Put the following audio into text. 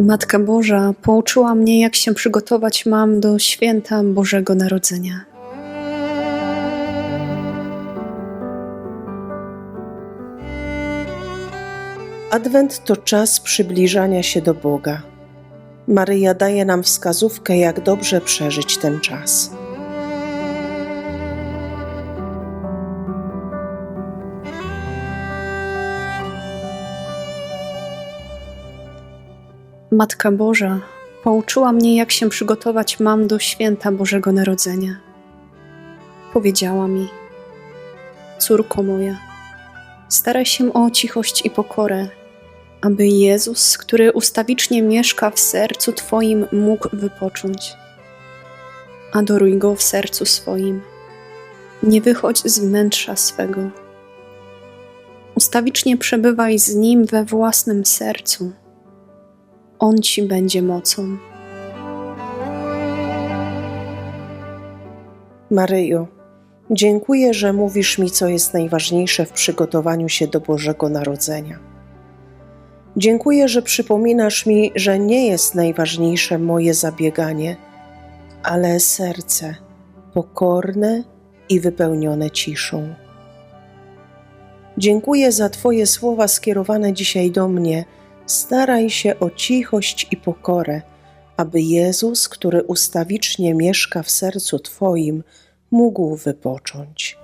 Matka Boża pouczyła mnie, jak się przygotować mam do święta Bożego Narodzenia. Adwent to czas przybliżania się do Boga. Maryja daje nam wskazówkę, jak dobrze przeżyć ten czas. Matka Boża pouczyła mnie, jak się przygotować mam do święta Bożego Narodzenia. Powiedziała mi: Córko moja, staraj się o cichość i pokorę, aby Jezus, który ustawicznie mieszka w sercu Twoim, mógł wypocząć. Adoruj Go w sercu swoim. Nie wychodź z wnętrza swego. Ustawicznie przebywaj z Nim we własnym sercu. On Ci będzie mocą. Maryjo, dziękuję, że mówisz mi, co jest najważniejsze w przygotowaniu się do Bożego Narodzenia. Dziękuję, że przypominasz mi, że nie jest najważniejsze moje zabieganie, ale serce pokorne i wypełnione ciszą. Dziękuję za Twoje słowa skierowane dzisiaj do mnie. Staraj się o cichość i pokorę, aby Jezus, który ustawicznie mieszka w sercu Twoim, mógł wypocząć.